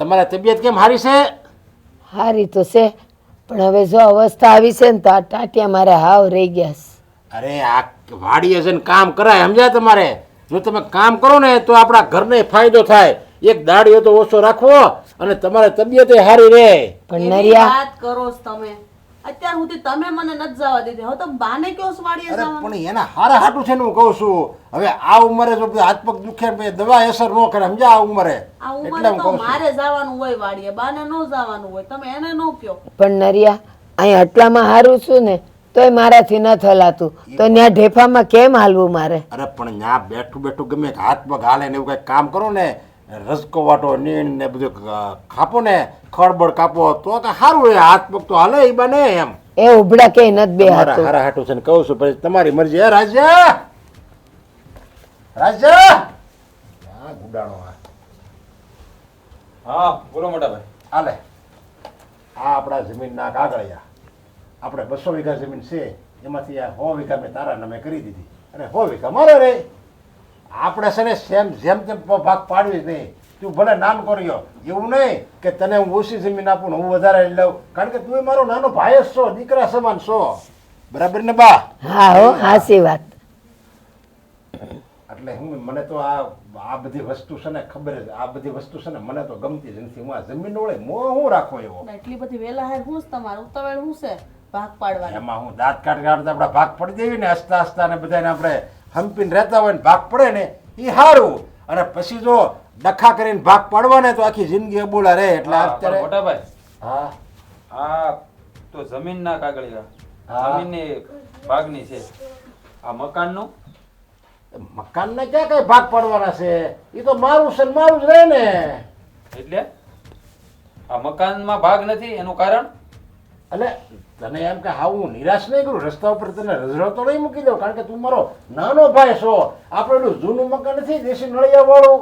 તમારા તબિયત કેમ હારી છે? હારી તો છે પણ હવે જો અવસ્થા આવી છે ને તો આ ટાટિયા મારે હાવ રહી ગયા છે. અરે આ વાડીએ ને કામ કરાય સમજ્યા તમારે? જો તમે કામ કરો ને તો આપણા ઘરને ફાયદો થાય. એક દાડીઓ તો ઓછો રાખવો અને તમારે તબિયત હારી રહે. પણ નરિયા વાત કરો તમે. અત્યાર સુધી તમે મને નથી જવા દીધી. હવે તો બાને કયો સ્વાડીએ વાડીએ અરે જવાનું? પણ એના હારા હાટું છે ને હું કહું છું. હવે આ ઉંમરે જો બધા હાથ પગ દુખે ને દવા અસર ન કરે સમજ્યા આ ઉંમરે? આ એટલે ઉંમરે હું તો કહું છું. મારે જવાનું હોય વાડીએ બાને ન જવાનું હોય. તમે એને ન કયો પણ નરિયા અહીં આટલામાં હારું છું ને તોય મારાથી ન થલાતું. તો ત્યાં ઢેફામાં કેમ હાલવું મારે? અરે પણ ત્યાં બેઠું બેઠું ગમે કે હાથ પગ હાલે ને એવું કઈ કામ કરો ને રસકો વાટો નીણ ને બધું ક- ખાપો ને ખળબળ કાપો તો કે સારું એ હાથ પગ તો હાલે એ બને એમ. એ ઉભડા કે નત બે હાથ. હારા હાટું છે ને કહું છું પછી તમારી મરજી. હે રાજા રાજા હા ગુડાણો હા હા બોલો મોટા ભાઈ હાલે. આ આપણા જમીનના કાગળિયા. આપણે બસો વીઘા જમીન છે. એમાંથી આ સો વીઘા મેં તારા નામે કરી દીધી. અને સો વીઘા મારે રે. આપણે છે ને સેમ જેમ તેમ ભાગ પાડવી જ નહીં તું ભલે નામ કર્યો. એવું નહીં કે તને હું ઓછી જમીન આપું હું વધારે લઉં. કારણ કે તું મારો નાનો ભાઈ જ છો દીકરા સમાન છો. બરાબર ને બા? હા હો હાસી વાત. એટલે હું મને તો આ આ બધી વસ્તુ છે ને ખબર જ આ બધી વસ્તુ છે ને મને તો ગમતી જ નથી. હું આ જમીન વળે મો હું રાખો એવો? એટલી બધી વેલા હે હું તમારું? ઉતાવળ હું છે? ભાગ પાડવા એમાં હું દાંત કાઢ કાઢતા આપણા ભાગ પડી દેવી ને હસતા હસતા ને બધાને આપણે હંપીને રહેતા હોય ને ભાગ પડે ને એ સારું અને પછી જો ડખા કરીને ભાગ પાડવા ને તો આખી જિંદગી અબોલા રહે એટલે અત્યારે મોટા ભાઈ હા. આ તો જમીનના કાગળિયા. જમીનની ભાગની છે. આ મકાનનું? મકાન ને ક્યાં કઈ ભાગ પાડવાના છે? એ તો મારું છે ને મારું જ રહે ને. એટલે? આ મકાનમાં ભાગ નથી એનું કારણ? એટલે તને એમ કે હા હું નિરાશ નહીં કરું રસ્તા ઉપર તને રઝળતો નહીં મૂકી દઉં કારણ કે તું મારો નાનો ભાઈ છો. આપણે પેલું જૂનું મકાન નથી દેશી નળિયા વાળું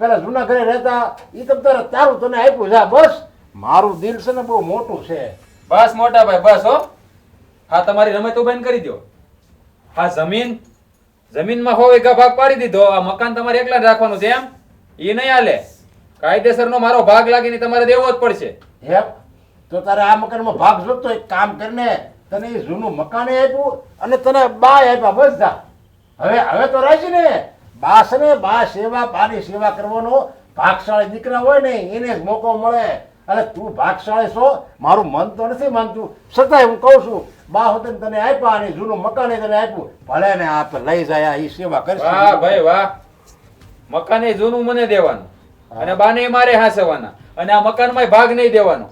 પેલા જૂના ઘરે રહેતા એ તમ તારે તારું તને આપ્યું જા બસ. મારું દિલ છે ને બહુ મોટું છે. બસ મોટા ભાઈ બસ હો. હા તમારી રમતો બેન કરી દો હા જમીન જમીનમાં હો એક ભાગ પાડી દીધો. આ મકાન તમારે એકલા જ રાખવાનું છે એમ? એ નહીં હાલે. કાયદેસરનો મારો ભાગ લાગીને તમારે દેવો જ પડશે. હે તો તારે આ મકાનમાં ભાગ જોતો એક કામ કરીને તને એ જૂનું મકાને આપ્યું અને તને બા આપ્યા બસ જા. હવે હવે તો રાજી ને. બા છે ને બા સેવા બાની સેવા કરવાનો. ભાગશાળી દીકરા હોય ને એને જ મોકો મળે. અને તું ભાગશાળી છો? મારું મન તો નથી માનતું. છતાંય હું કહું છું બા હોતે તને આપ્યા અને જૂનું મકાને તને આપ્યું. ભલે ને આપ લઈ જાય એ સેવા કરશે. વાહ ભાઈ વાહ. મકાન એ જૂનું મને દેવાનું. અને બાને મારે હાસવાના. અને આ મકાનમાં ભાગ નહીં દેવાનો.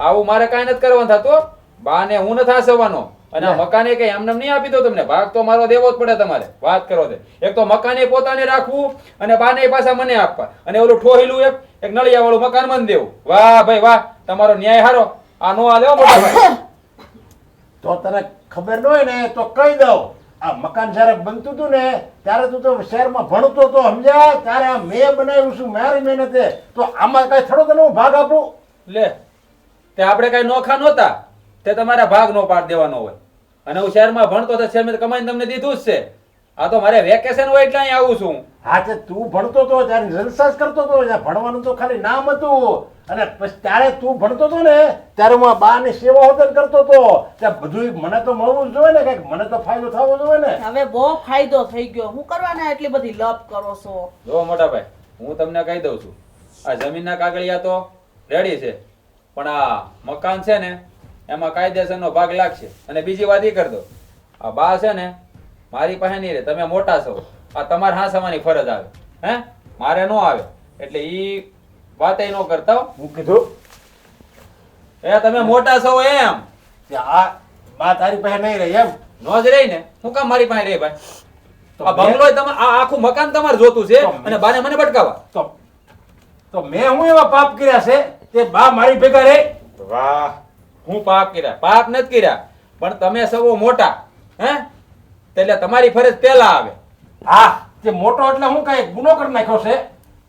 આવું મારે કાંઈ નથી કરવાનું થતું બાને હું નથી હાસવાનો અને આ મકાને કઈ એમને નહીં આપી દો તમને. ભાગ તો મારો દેવો જ પડે તમારે. વાત કરો તે. એક તો મકાને પોતાને રાખવું અને બાને પાછા મને આપવા. અને ઓલું ઠોહેલું એક એક નળિયા વાળું મકાન મને દેવું. વાહ ભાઈ વાહ. તમારો ન્યાય હારો. આ નો આ લેવો મોટા ભાઈ. તો તને ખબર ન હોય ને તો કહી દઉં. આ મકાન જ્યારે બનતું હતું ને ત્યારે તું તો શહેરમાં ભણતો તો સમજ્યા? ત્યારે આ મેં બનાવ્યું છું મારી મહેનતે. તો આમાં કઈ થોડો તને હું ભાગ આપું? લે. તે આપણે કઈ નોખા નહોતા. તે તમારા ભાગ નો પાડ દેવાનો હોય. અને હું શહેરમાં ભણતો તો શહેરમાં કમાઈને તમને દીધું જ છે. આ તો મારે વેકેશન હોય એટલે અહીં આવું છું. હા તે તું ભણતો તો ત્યારે જલસા જ કરતો તો ભણવાનું તો ખાલી નામ હતું. અને પછી ત્યારે તું ભણતો તો ને ત્યારે હું આ બાની સેવા હોતન કરતો તો. ત્યાં બધું મને તો મળવું જ જોઈએ ને કંઈક મને તો ફાયદો થવો જોઈએ ને. હવે બહુ ફાયદો થઈ ગયો. હું કરવાના એટલી બધી લપ કરો છો? જો મોટા ભાઈ હું તમને કહી દઉં છું. આ જમીનના કાગળિયા તો રેડી છે. પણ આ મકાન છે ને એમાં કાયદેસરનો ભાગ લાગશે. અને બીજી વાત એ કરી દો આ બા છે ને મારી પાસે નહીં રહે તમે મોટા છો. આ તમારે હાંસવાની ફરજ આવે. હે? મારે ન આવે. એટલે એ વાત એ ન કરતા હું. કીધું? એ તમે મોટા છો એમ. કે આ બા તારી પાસે નહીં રે એમ? નો જ રહી ને. હું કામ મારી પાસે રે ભાઈ? તો આ બંગલો તમારે આ આખું મકાન તમારે જોતું છે અને બાને મને ભટકાવા તો તો મેં હું એવા પાપ કર્યા છે? તે બા મારી ભેગા રે. વાહ. હું પાપ કર્યા. પાપ નથી કર્યા પણ તમે સૌ મોટા હે? એટલે તમારી ફરજ પહેલા આવે. હા તે મોટો એટલે હું કઈ ગુનો કરી નાખ્યો છે?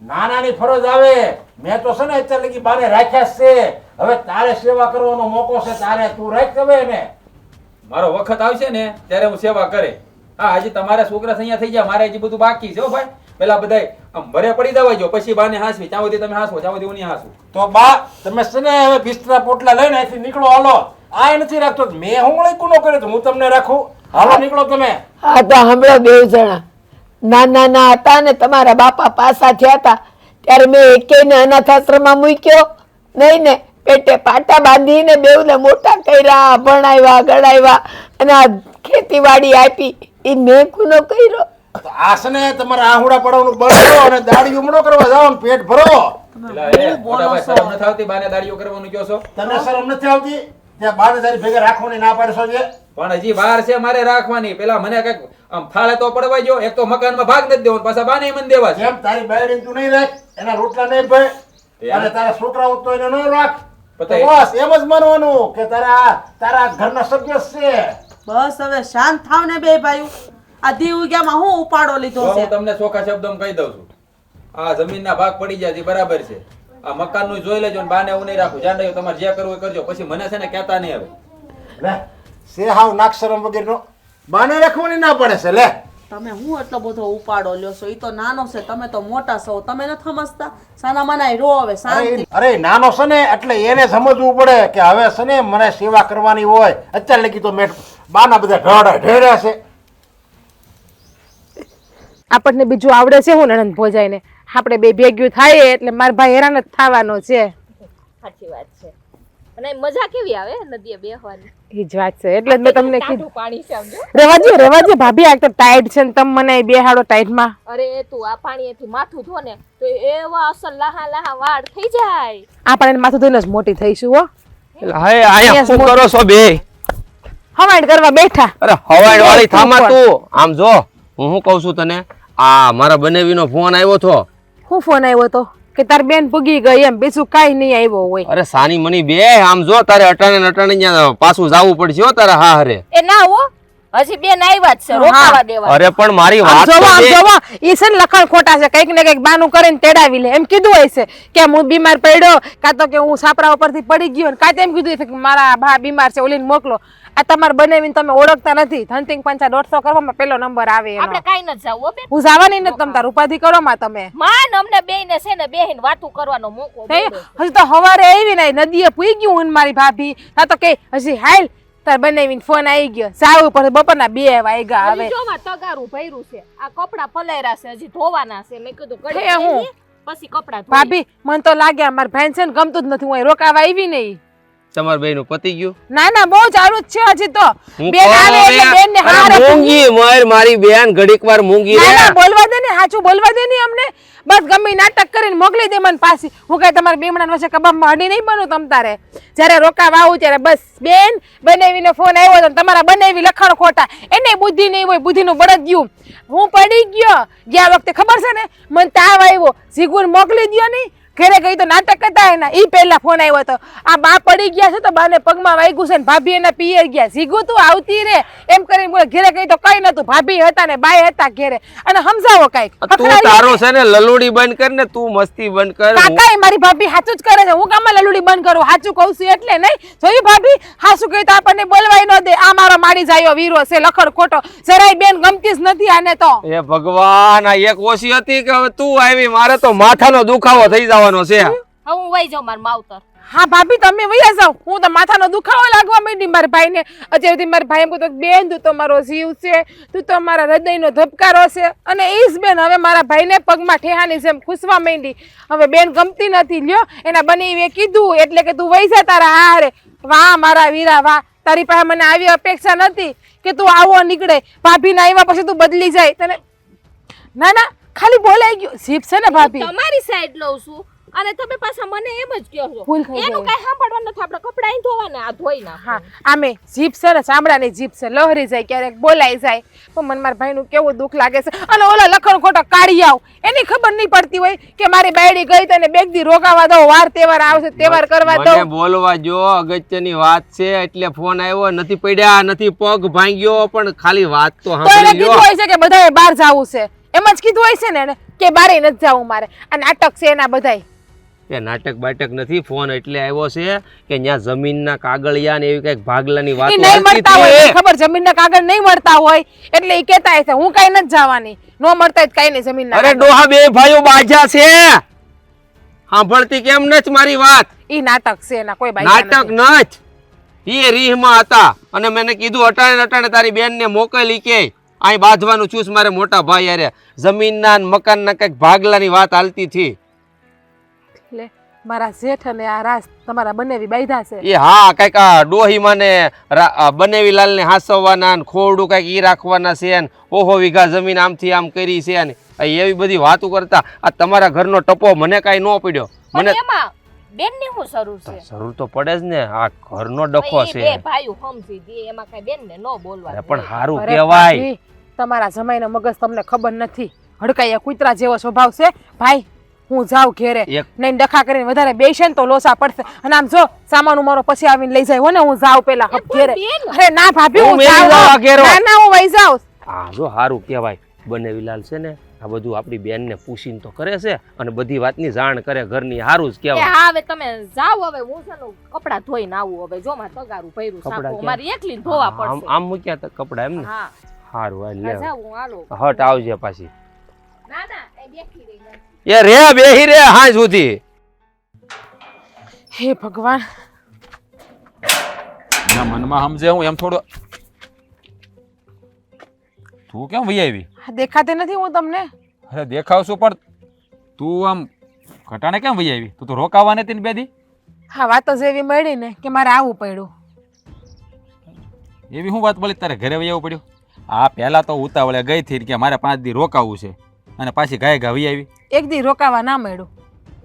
નાનાની ફરજ આવે. મેં તો છે ને અત્યારે લગી બાને રાખ્યા છે. હવે તારે સેવા કરવાનો મોકો છે તારે તું રાખ હવે ને મારો વખત આવશે ને ત્યારે હું સેવા કરે. હા હજી તમારા છોકરા અહીંયા થઈ ગયા મારે હજી બધું બાકી છે ભાઈ. પેલા બધાય આમ ભરે પડી દેવા જો પછી બાને હાસવી ત્યાં સુધી તમે હાસો ત્યાં સુધી હું નહીં તો બા તમે છે ને હવે બિસ્તરા પોટલા લઈને અહીંથી નીકળો હાલો. આ નથી રાખતો. મેં હું વળી કુનો કર્યો તો હું તમને રાખું. હાલો નીકળો તમે. આ તો હમણાં બે જણા. ના ના ના હતા ને તમારા બાપા પાસા થયા હતા. ત્યારે મેં એકેયને અનાથ આશ્રમમાં મૂક્યો. નહીં ને પેટે પાટા બાંધીને બેઉને મોટા કર્યા ભણાવ્યા ગણાવ્યા. અને આ ખેતીવાડી આપી. એ મેં ગુનો કર્યો? તો આ તમારે આહુડા પડવાનું બંધ કરો અને દાડી ઉમડો કરવા જાઓ ને પેટ ભરો. શરમ નથી આવતી બાને દાડીઓ કરવાનું કહો છો? તને શરમ નથી આવતી? ત્યાં બાર તારી ભેગા રાખવાની ના પાડશો છે પણ હજી વાર છે મારે રાખવાની. પેલા મને કંઈક આમ ફાળે તો પડવા જો એક તો મકાનમાં ભાગ નથી દેવાનો પાછા બાને મને દેવા છે. જેમ તારી બાયડી તું નહીં રાખ એના રોટલા નહીં ભાઈ અને તારા છોકરાઓ તો એને ન રાખ. બસ એમ જ માનવાનું કે તારા તારા ઘરના સભ્ય છે. બસ હવે શાંત થાવ ને બે ભાઈઓ. આ દીવ ઉગ્યામાં હું ઉપાડો લીધો લીધો હું તમને ચોખ્ખા શબ્દમાં કહી દઉં છું. આ જમીનના ભાગ પડી જાય છે બરાબર છે. આ મકાનનું જોઈ લેજો ને બાને હું નહીં રાખું. જાણ રહ્યો તમારે જે કરવું એ કરજો. પછી મને છે ને કહેતા નહીં હવે. લે સે હાવ નાક્ષરમ વગેરેનો બાને રાખવાની ના પડે છે લે. તમે હું એટલો બધો ઉપાડો લ્યો છો? એ તો નાનો છે તમે તો મોટા છો. તમે નથી સમજતા? સાના માના રો હવે શાંતિ. અરે નાનો છે ને એટલે એને સમજવું પડે કે હવે છે ને મને સેવા કરવાની હોય. અત્યારે લગી તો મેં બાના બધા ઢળા ઢેર્યા છે. આપણને બીજું આવડે છે હું નણંદ ભોજાઈને. આપણે બે ભેગ્યું થાય એટલે મારા ભાઈ હેરાન જ થવાનો છે. સાચી વાત છે. અને મજા કેવી આવે નદીએ બેહવાની? એ જ વાત છે. એટલે મેં તમને કીધું. પાણી છે સમજો. રેવાજી રેવાજી ભાભી આ તો ટાઈટ છે ને તમ મને બેહાડો ટાઈટમાં. અરે તું આ પાણીએથી માથું ધો ને તો એવા અસલ લાહા લાહા વાળ થઈ જાય. આપણે માથું ધોઈને જ મોટી થઈશું હો. એટલે હે અહીંયા શું કરો છો બે? હવાઈટ કરવા બેઠા. અરે હવાઈ વાળી થામા તું. આમ જો. હું શું કહું છું તને? આ મારા બનેવીનો ફોન આવ્યો તો. હું ફોન આવ્યો તો? કે તાર બેન ભૂગી ગઈ એમ બીજું કાંઈ નહીં આવ્યો હોય. અરે સાની મની બે આમ જો તારે અટાણે ને અટાણે પાછું જવું પડશે હો તારે હા હરે. એ ના હો હજી બેન આવ્યા જ છે રોકાવા દેવા. અરે પણ મારી વાત જોવો આમ જોવો ઈ છે ને લખણ ખોટા છે કંઈક ને કંઈક બાનું કરીને તેડાવી લે. એમ કીધું હોય છે કે હું બીમાર પડ્યો કાં તો કે હું સાપરા ઉપરથી પડી ગયો કાં તો એમ કીધું છે કે મારા ભા બીમાર છે ઓલીને મોકલો. આ તમારે બનાવીને તમે ઓળખતા નથી. ધનસિંહ પંચા દોઢસો કરવામાં પેલો નંબર આવે આપણે કાઈ નથી જાવ બેન. હું જવાની નથી તમ તાર ઉપાધિ કરો માં તમે. માન અમને બેયને છે ને બેહીને વાતું કરવાનો મોકો હજી તો હવારે આવી ને નદીએ પૂઈ ગયું હું મારી ભાભી. હા તો કે હજી હાલ તાર બનાવીને ફોન આવી ગયો. જાવું પડે બપોરના બે વાગ્યા આવે. જોવા તગારું ભર્યું છે. આ કપડા પલાયરા છે હજી ધોવાના છે. મેં કીધું ઘડી હું? પછી કપડા ભાભી મને તો લાગે મારા ભાઈ છે ને ગમતું જ નથી હું રોકાવા આવી નહીં. તમારા બેનનું પતી ગયું? ના ના બહુ ચાલુ જ છે હજી તો. બેન આવે એટલે બેન? ને હારે મૂંગી મર મારી બેન ઘડીક વાર મૂંગી ના ના બોલવા દે ને સાચું બોલવા દે ને અમને. બસ ગમે નાટક કરીને મોકલી દે મને પાછી. હું કઈ તમારા બેમણા વચ્ચે કબાબમાં અડી નહીં બનું તમ તારે. જ્યારે રોકાવા આવું ત્યારે બસ બેન બનાવીને ફોન આવ્યો તો તમારા બનાવી લખાણ ખોટા. એને બુદ્ધિ નહીં હોય બુદ્ધિનું બળદ ગયું હું પડી ગયો. ગયા વખતે ખબર છે ને મને તાવ આવ્યો. જીગુન મોકલી દયો નહીં. ઘરે ગઈ તો નાટક કરતા એના. ઈ પહેલા ફોન આવ્યો હતો. આ બા પડી ગયા છે તો બાને પગમાં વાગ્યું છે ને ભાભી એના પિયર ગયા. ઝીગું તું આવતી રે. એમ કરીને બોલે ઘરે ગઈ તો કઈ નતું. ભાભી હતા ને બાય હતા ઘરે. અને સમજાવો કંઈક. તું તારો છે ને લલુડી બંધ કર ને તું મસ્તી બંધ કર. કાકા મારી ભાભી સાચું જ કરે છે. હું કામ લલુડી બંધ કરું? સાચું કહું છું એટલે નહીં. જોયું ભાભી? સાસુ કહ્યું તો આપણને બોલવાય ન દે. આ મારો માડી જાયો વીરો છે લખડ ખોટો. જરાય બેન ગમતી જ નથી આને તો. એ ભગવાન આ એક ઓછી હતી કે હવે તું આવી? મારે તો માથાનો દુખાવો થઈ જવાનો છે હવે હું વહી જાઉં મારા માવતર. હા ભાભી તમે વૈયા જાવ હું તો માથાનો દુખાવો લાગવા માંડી મારા ભાઈને. અત્યાર સુધી મારા ભાઈ એમ કહેતો બેન તું તો મારો જીવ છે. તું તો મારા હૃદયનો ધબકારો છે. અને એ જ બેન હવે મારા ભાઈને પગમાં ઠેહાની જેમ ખુશવા માંડી. હવે બેન ગમતી નથી. લ્યો એના બની કીધું. એટલે કે તું વહી જા તારા હારે. વાહ મારા વીરા વાહ. તારી પાસે મને આવી અપેક્ષા નથી કે તું આવો નીકળે. ભાભી ના આવ્યા પછી તું બદલી જાય. તને ના ના ખાલી બોલાઈ ગયું. જીભ છે ને ભાભી. તમારી સાઈડ લઉં છું. અને તમે પાછા મને એમ જ કહો છો. એનું કઈ સાંભળવાનું નથી આપણે કપડાં અહીં ધોવાના આ ધોઈ ના હા આમે જીભ છે ને ચામડાની જીભ છે લહરી જાય ક્યારેક બોલાઈ જાય. પણ મને મારા ભાઈનું કેવું દુઃખ લાગે છે. અને ઓલા લખણ ખોટો કાઢી આવ. એની ખબર નહીં પડતી હોય કે મારી બાયડી ગઈ તને બેગ દી રોકાવા દો વાર તહેવાર આવશે તહેવાર કરવા દો મને બોલવા જો અગત્યની વાત છે એટલે ફોન આવ્યો નથી પડ્યા નથી પગ ભાંગ્યો પણ ખાલી વાત તો તો એને કીધું હોય છે કે બધાએ બહાર જવું છે. એમ જ કીધું હોય છે ને કે બારે નથી જવું મારે. આ નાટક છે એના બધાય. એ નાટક બાટક નથી ફોન એટલે આવ્યો છે કે ત્યાં જમીનના કાગળિયા ને એવી કંઈક ભાગલાની વાત નહીં મળતા હોય ખબર જમીનના કાગળ નહીં મળતા હોય એટલે એ કહેતા હશે હું કઈ નથી જવાની નો મળતા કઈ નહીં જમીન અરે ડોહા બે ભાઈઓ બાજા છે. સાંભળતી કેમ નચ મારી વાત? ઈ નાટક છે એના કોઈ બાઈ નાટક નચ એ રીહમાં હતા. અને મેને કીધું અટાણે ને અટાણે તારી બેનને મોકલી કે. અહીં બાંધવાનું ચૂસ મારે મોટા ભાઈ અરે જમીનના ને મકાનના કંઈક ભાગલાની વાત હાલતી હતી. એટલે મારા જેઠ અને આ રાસ તમારા બંનેવી બાયધા છે. એ હા કંઈક ડોહી મને ને બનેવી લાલ ને હાસવવાના ને ખોરડું કંઈક ઈ રાખવાના છે ને ઓહો વીઘા જમીન આમથી આમ કરી છે ને એવી બધી વાતો કરતા આ તમારા ઘરનો ટપો મને કાંઈ ન પડ્યો. મને એમાં બેન ને શું જરૂર છે? જરૂર તો પડે જ ને આ ઘરનો ડખો ઈ બે છે. ભાઈઓ સમજી દે એમાં કઈ બેન ને નો બોલવા પણ સારું કહેવાય. તમારા જમાઈનો મગજ તમને ખબર નથી. હડકાયા કૂતરા જેવો સ્વભાવ છે. ભાઈ હું જાઉં ઘેરે. એક- નહીં ડખા કરીને વધારે બેસે ને તો લોસા પડશે. અને આમ જો સામાન મારો પછી આવીને લઈ જાય હો ને હું જાઉં પેલા ઘેરે. અરે ના ભાભી હું જાઉં ના ના હું વહી જાઉં. હા જો સારું કહેવાય. બનેવી લાલ છે ને આ બધું આપણી બેન ને પૂછીને તો કરે છે અને બધી વાતની જાણ કરે ઘરની સારું જ કેવાય કહેવાય. હા હવે તમે જાઓ હવે હું છે ને કપડા ધોઈને આવું હવે. જો માં તગારું ભર્યું સાપો મારી એકલી ધોવા આમ પડશે. આમ મૂક્યા તા કપડા એમ ને હા. સારું હાલ હા, લે હટ આવજે પાછી. ના ના એ બેઠી રહી. એ રે બેહી રે હા સુધી. હે ભગવાન. ના મનમાં સમજે હું એમ થોડો. તું કેમ વહી આવી? આ દેખાતી નથી હું તમને. અરે દેખાવ છું પણ તું આમ ઘટાણે કેમ વહી આવી? તું તો રોકાવા નથી ને બેદી. હા વાત જ એવી મળી ને કે મારે આવવું પડ્યું. એવી હું વાત બોલી તારે ઘરે વહી આવવું પડ્યું? આ પહેલા તો ઉતાવળે ગઈ હતી કે મારે પાંચ દી રોકાવું છે. અને પાછી ગાય ગાવી આવી. એક દી રોકાવા ના મળ્યું.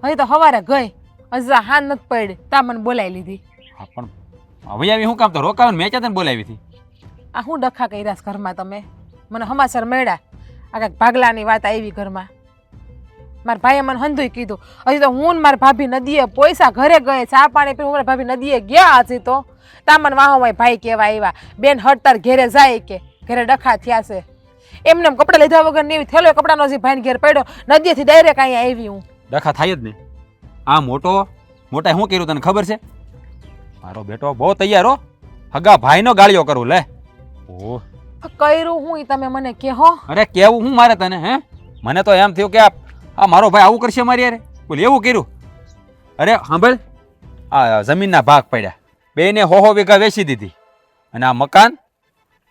હજી તો સવારે ગઈ. હજી હા નથી પડી. તા મને બોલાવી લીધી. હા પણ હવે આવી શું કામ? તો રોકાવાનું મેં ક્યાં તને બોલાવી હતી? આ હું ડખા કર્યા છે ઘરમાં તમે? મને હમાસર મળ્યા. આ કાંઈક ભાગલાની વાત આવી ઘરમાં. મારા ભાઈએ મને હંધુય કીધું. હજી તો હું ને મારા ભાભી નદીએ પૈસા ઘરે ગયે ચા પાણી પીને મારા ભાભી નદીએ ગયા હજી તો. તા મને વાહો ભાઈ કહેવા આવ્યા. બેન હડતર ઘેરે જાય કે. ઘરે ડખા થયા છે. એમને એમ કપડાં લીધા વગર ને એવી થેલો કપડાનો જે ભાઈને ઘેર પડ્યો. નદીએથી ડાયરેક્ટ અહીંયા આવી હું. ડખા થાય જ ને. આ મોટો મોટા શું કર્યું તને ખબર છે? મારો બેટો બહુ તૈયાર હો. હગા ભાઈનો ગાળિયો કરું લે. ઓહ. કર્યું હું તમે મને કહો અરે કેવું હું મારે તને હે? મને તો એમ થયું કે આ આ મારો ભાઈ આવું કરશે મારી અરે બોલ એવું કર્યું? અરે સાંભળ. આ જમીનના ભાગ પડ્યા. બેને હો હો વીઘા વેચી દીધી. અને આ મકાન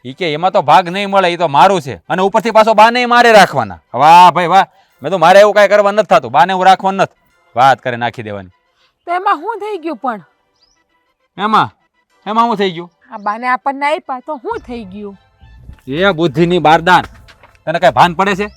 એ કે એમાં તો ભાગ નહીં મળે એ તો મારું છે. અને ઉપરથી પાછો બાને મારે રાખવાના. વાહ ભાઈ વાહ. મેં તો મારે એવું કાંઈ કરવા નથી થતું. બાને હું રાખવાનું નથી. વાત કરે નાખી દેવાની. તો એમાં શું થઈ ગયું પણ? એમાં? એમાં શું થઈ ગયું? આ બાને આપણને આપ્યા તો શું થઈ ગયું? એ બુદ્ધિની બારદાન. તને કઈ ભાન પડે છે?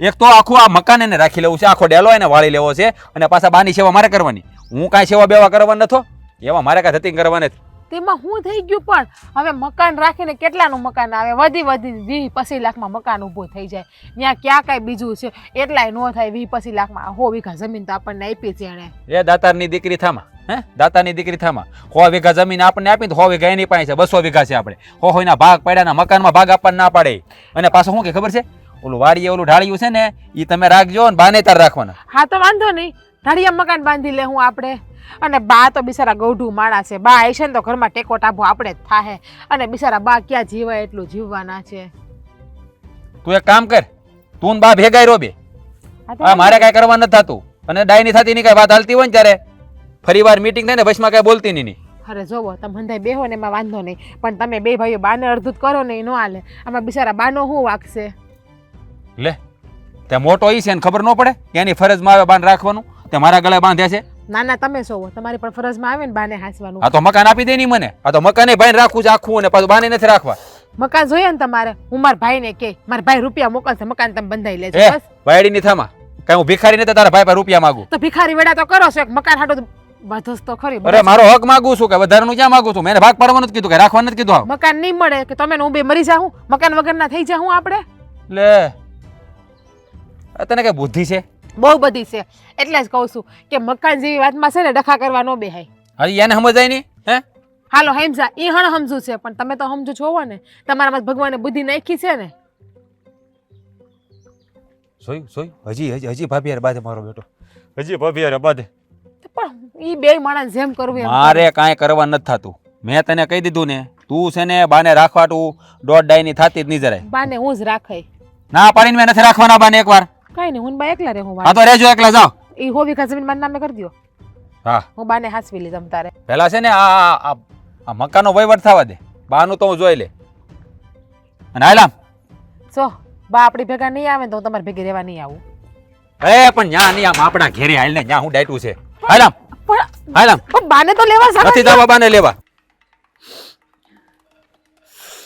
એક તો આખું આ મકાન એને રાખી લેવું છે. આખો ડેલો એને વાળી લેવો છે. અને પાછા બાની સેવા મારે કરવાની. હું કાંઈ સેવા બેવા કરવા નથો એવા મારે કાંઈ થતી કરવાની નથી. તેમાં હું થઈ ગયું પણ હવે મકાન રાખીને કેટલાનું મકાન આવે? વધી વધી વીસ પચીસ લાખમાં મકાન ઊભું થઈ જાય. ત્યાં ક્યાં કાંઈ બીજું છે? એટલાય ન થાય વીસ પચીસ લાખમાં. હો વીઘા જમીન તો આપણને આપી છે એણે. એ દાતારની દીકરી થામાં હે? દાતાની દીકરી થામાં. સો વીઘા જમીન આપણને આપી તો સો વીઘા એની પાસે છે. બસો વીઘા છે આપણે. હો હોયના ભાગ પડ્યાના મકાનમાં ભાગ આપવાના ના પાડે. અને પાછું શું કે ખબર છે? ઓલું વાડીએ ઓલું ઢાળિયું છે ને એ તમે રાખજો ને બાને તાર રાખવાના. હા તો વાંધો નહીં. ઢાળિયા મકાન બાંધી લે હું આપણે. અને બા તો બિચારા ગૌઢું માણા છે. બા આવશે ને તો ઘરમાં ટેકો ટાભો આપણે જ થાહે. અને બિચારા બા ક્યાં જીવાય એટલું જીવવાના છે. તું એક કામ કર. તું ને બા ભેગાઈ રો બે. હા મારે કાંઈ કરવા નથી થતું. અને ડાયની થતી ની કાંઈ વાત હાલતી હોય ને ત્યારે ફરી વાર મીટિંગ થાય ને બસમાં કાંઈ બોલતી નહીં અરે જોવો તમે હંધાઈ બેહો ને એમાં વાંધો નહીં. પણ તમે બે ભાઈઓ બાને અડધું કરો ને એ ન હાલે. આમાં બિચારા બાનો શું વાગશે લે તે મોટો ઈ છે ને ખબર ન પડે? કે એની ફરજમાં આવે બાંધ રાખવાનું. તે મારા ગળે બાંધે છે. ના ના તમે સોવો તમારી પણ ફરજમાં આવે ને બાને હાંસવાનું. આ તો મકાન આપી દે નહીં મને. આ તો મકાને ભાઈ રાખવું છે આખું અને પાછું બાને નથી રાખવા. મકાન જોઈએ ને તમારે. હું મારા ભાઈને કે મારા ભાઈ રૂપિયા મોકલશે મકાન તમે બંધાઈ લેજો બસ. વાયડી ની થામા. કઈ હું ભિખારી નથી તારા ભાઈ પાસે રૂપિયા માંગુ. તો ભિખારી વેડા તો કરો છો એક મકાન હાટો બધું તો ખરી અરે મારો હક માંગુ છું કે વધારાનું ક્યાં માંગુ છું? મેં ભાગ પાડવાનું જ કીધું કે રાખવાનું જ કીધું મકાન નહીં મળે કે તમે હું બે મરી જાઉં? મકાન વગરના થઈ જાઉં આપણે? લે. તને કઈ બુદ્ધિ છે? બહુ બધી છે. એટલે જ કહું છું કે મકાન જેવી વાતમાં છે ને ડખા કરવા ન બેહાય. હજી એને સમજાય નહીં હે? હાલો હેમઝા એ હણ સમજુ છે પણ તમે તો સમજો છો ને. તમારામાં ભગવાને બુદ્ધિ નાખી છે ને. સોય સોઈ હજી હજી હજી ભાભી યાર બાધે મારો બેટો. હજી ભાભી યાર બાધે. ઈ બે માણસ જેમ કરવું મારે કાંઈ કરવા નથી થતું. મેં તને કહી દીધું ને તું છે ને બાને રાખવા તું દોઢ ડાયની થતી જ નહીં જરાય. બાને હું જ રાખાય ના પાડીને મેં નથી રાખવાના બાને એકવાર. કઈ નહીં હું બા એકલા રહે હું હા તો રહેજો એકલા જાઓ. એ હો વીઘા જમીન મારા નામે કરી દો હા. હું બાને હાસવી લીધમ તારે. પેલા છે ને આ આ- આ વહીવટ થવા દે. બાનું તો હું જોઈ લે. અને હાલામ સો બા આપણી ભેગા નહીં આવે તો હું તમારી ભેગી રહેવા નહીં આવું. એ પણ ન્યા નહીં આમ આપણા ઘેરે હાલ ને ન્યા હું ડાયટું છે. હાલામ પણ હાલામ બાને તો લેવા સાથે નથી જવા બાને લેવા.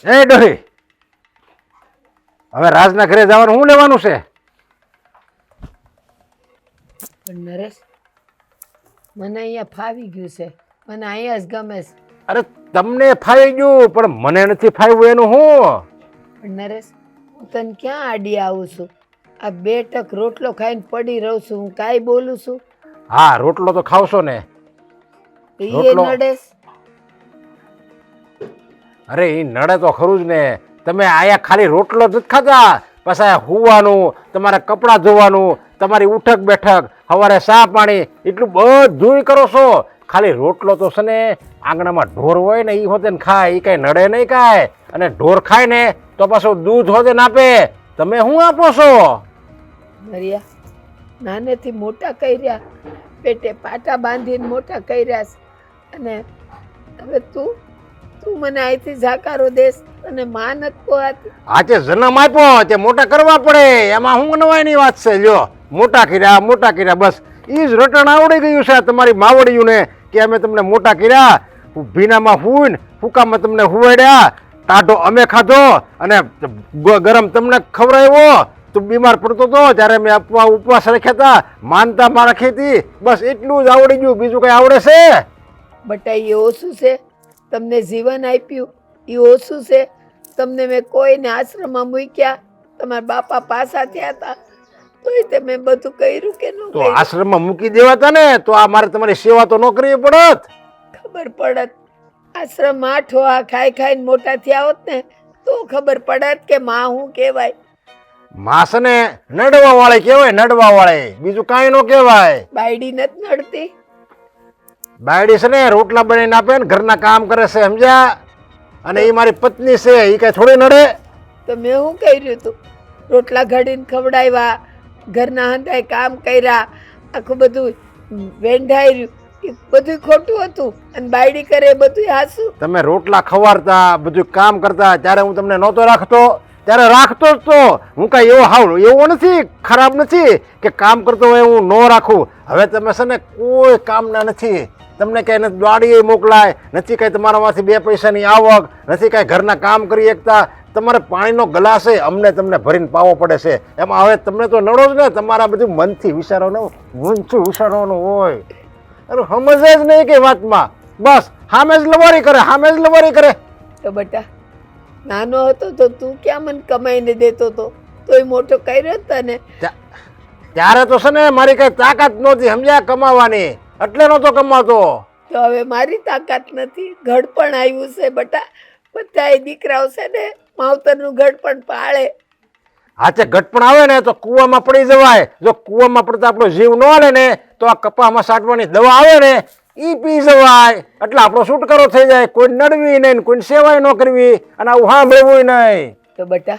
એ ડોહી હવે રાજના ઘરે જવાનું શું લેવાનું છે? પણ નરેશ મને અહીંયા ફાવી ગયું છે. મને અહીંયા જ ગમે છે. અરે તમને ફાવી ગયું પણ મને નથી ફાવ્યું એનું હું? પણ નરેશ હું તને ક્યાં આડી આવું છું? આ બે ટક રોટલો ખાઈને પડી રહું છું હું કાંઈ બોલું છું? હા રોટલો તો ખાવશો ને. એ નડેશ. અરે એ નડે તો ખરું જ ને. તમે આયા ખાલી રોટલો જ ખાતા. પાછા હુવાનું તમારે કપડાં ધોવાનું તમારી ઉઠક બેઠક સવારે સા પાણી એટલું બધું કરો છો. ખાલી રોટલો તો છે ને આંગણામાં ઢોર હોય ને એ હોતે ને ખાય એ કાંઈ નડે નહીં કાંઈ. અને ઢોર ખાય ને તો પાછું દૂધ હોતે ને આપે. તમે શું આપો છો? નાનેથી મોટા કર્યા પેટે પાટા બાંધીને મોટા કર્યા અને હવે તું તું મને અહીંથી જાકારો દેશ અને માન જ પોહાતી આજે જન્મ આપ્યો તે મોટા કરવા પડે. એમાં હું નવાઈની વાત છે લ્યો. મોટા કર્યા મોટા કર્યા, બસ. એ જ રટણ આવડી ગયું છે તમારી માવડીઓને કે અમે તમને મોટા કર્યા, ભીનામાં હુઈને ફૂકામાં તમને હુવાડ્યા ટાઢો અમે ખાધો અને ગરમ તમને ખવડાવ્યો, તું બીમાર પડતો હતો ત્યારે મેં અપવા ઉપવાસ રાખ્યા હતા, માનતા માં રાખી હતી બસ એટલું જ આવડી ગયું. બીજું કઈ આવડે છે? બટાઈ એ ઓછું છે. તમને જીવન આપ્યું. એ ઓછું છે. તમને મેં કોઈને આશ્રમમાં મૂક્યા. તમારા બાપા પાસા થયા હતા. તોય તમે બધું કર્યું કે ન તો કર્યું? આશ્રમમાં મૂકી દેવાતા ને તો આ મારે તમારી સેવા તો ન કરવી પડત. ખબર પડત. આશ્રમ આઠો આ ખાઈ ખાઈને મોટા થયા હોત ને તો ખબર પડત કે માં હું કહેવાય. માસને નડવા વાળે કહેવાય નડવા વાળે બીજું કાંઈ ન કહેવાય. બાયડી નથી નડતી? બાયડી છે ને રોટલા બનાવીને આપે ને ઘરના કામ કરે છે સમજ્યા? અને એ મારી પત્ની છે એ કઈ થોડી નડે. તો મેં શું કર્યું તું? રોટલા ઘડીને ખવડાવ્યા ઘરના હંધાય કામ કર્યા, આખું બધું વેંઢાઈ એ બધું ખોટું હતું અને બાયડી કરે એ બધું હાસું. તમે રોટલા ખવારતા બધું કામ કરતા, ત્યારે હું તમને નહોતો રાખતો. ત્યારે રાખતો જ તો. હું કાંઈ એવો હાવ એવો નથી, ખરાબ નથી કે કામ કરતો હોય હું ન રાખું. હવે તમે છે ને કોઈ કામના નથી. તમને કાંઈ નથી, દાડીએ મોકલાય, નથી કાંઈ તમારામાંથી બે પૈસાની આવક, નથી કાંઈ ઘરના કામ કરી શકતા તમારે પાણીનો ગ્લાસ એ અમને તમને ભરીને પાવો પડે છે. એમાં હવે તમને તો નડો જ ને તમારા બધું મનથી વિચારવાનું મનથી વિચારવાનું હોય. અરે સમજે જ નહીં કે વાતમાં. બસ હામે જ લવારી કરે હામે જ લવારી કરે. તો બટા નાનો હતો તો તું ક્યાં મને કમાઈને દેતો હતો તોય મોટો કર્યો તને. ત્યારે તો છે ને મારી કઈ તાકાત નહોતી સમજ્યા કમાવાની? એટલે નહોતો કમાતો. તો હવે મારી તાકાત નથી ઘડપણ આવ્યું છે બટા. બધાય દીકરાઓ છે ને માવતરનું ઘડપણ પાળે. હાથે ઘટપણ આવે ને તો કૂવામાં પડી જવાય. જો કૂવામાં પડતા આપણો જીવ ન હાલે ને તો આ કપામાં સાટવાની દવા આવે ને એ પી જવાય. એટલે આપણો છુટકારો થઈ જાય. કોઈ નડવી નહીં કોઈ સેવાય ન કરવી. અને આવું સાંભળવું નહીં. તો બટા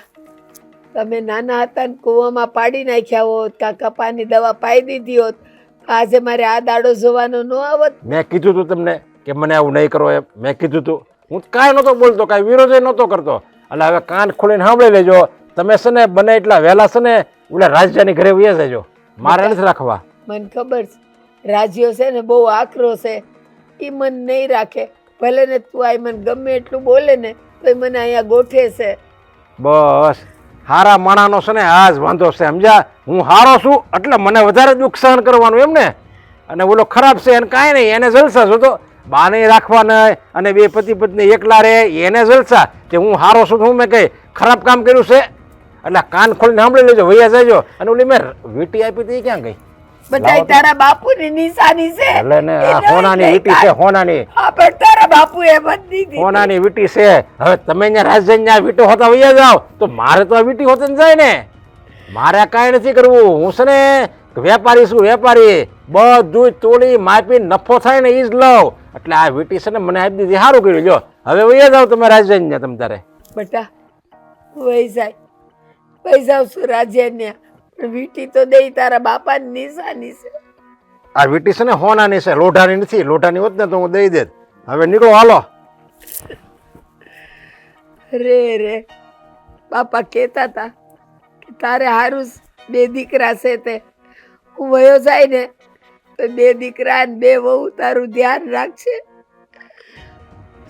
તમે નાના હતા ને કૂવામાં પાડી નાખ્યા હોત કાં કપાની દવા પાઈ દીધી હોત આજે મારે આ દાડો જોવાનો ન આવત. મેં કીધું તું તમને કે મને આવું નહીં કરો એમ. મેં કીધું તું. હું કાંઈ નહોતો બોલતો કાંઈ વિરોધ નહોતો કરતો. એટલે હવે કાન ખોલીને સાંભળી લેજો. તમે છે ને બને એટલા વહેલા છે ને ઓલા રાજ્યની ઘરે વહી જજો. મારે નથી રાખવા. મને ખબર છે. રાજ્યો છે ને બહુ આકરો છે. એ મન નહીં રાખે. ભલે ને તું આ મને ગમે એટલું બોલે ને તો મને અહીંયા ગોઠે છે. બસ. હારા માણાનો છે ને આ જ વાંધો છે સમજ્યા? હું હારો છું એટલે મને વધારે દુઃખ સહન કરવાનું એમ ને? અને ઓલો ખરાબ છે એને કાંઈ નહીં એને જલસા જોતો બાને રાખવાના અને બે પતિ પત્ની એકલા રહે એને જલસા. કે હું હારો છું હું મેં કંઈ ખરાબ કામ કર્યું છે? એટલે કાન ખોલીને સાંભળી લેજો વૈયા જજો. અને ઓલી મેં વીટી આપી હતી ક્યાં ગઈ? બધા તારા બાપુની નિશાની છે. એટલે ને હોનાની વીટી છે હોનાની. હા પણ તારા બાપુ એ બધી દીધી હોનાની વીટી છે. હવે તમે અહીંયા રાજધાની ત્યાં વીટો હોતા વૈયા જાઓ. તો મારે તો આ વીટી હોતે ને જાય ને. મારે કાંઈ નથી કરવું. હું છે ને વેપારી શું વેપારી. બધું તોડી માપી નફો થાય ને એ જ લઉં. એટલે આ વીટી છે ને મને આપી દીધી સારું કર્યું. જો હવે વહી જાવ તમે રાજધાની તમ તારે. બટા વહી જાય. વહી જાવ છું રાજ્યને. પણ વીટી તો દઈ તારા બાપા નિશાની છે. આ વીટી છે ને હોનાની છે લોઢાની નથી. લોઢાની હોત ને તો હું દઈ દેત. હવે નીકળો હાલો. રે રે. બાપા કહેતા હતા કે તારે હારું બે દીકરા છે તે. હું વયો જાય ને તો બે દીકરા બે વહુ, તારું ધ્યાન રાખશે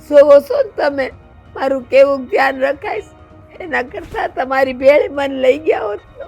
જોવો છો તમે? મારું કેવું ધ્યાન રખાઈશ એના કરતા તમારી ભેળ મન લઈ ગયા હોત તો.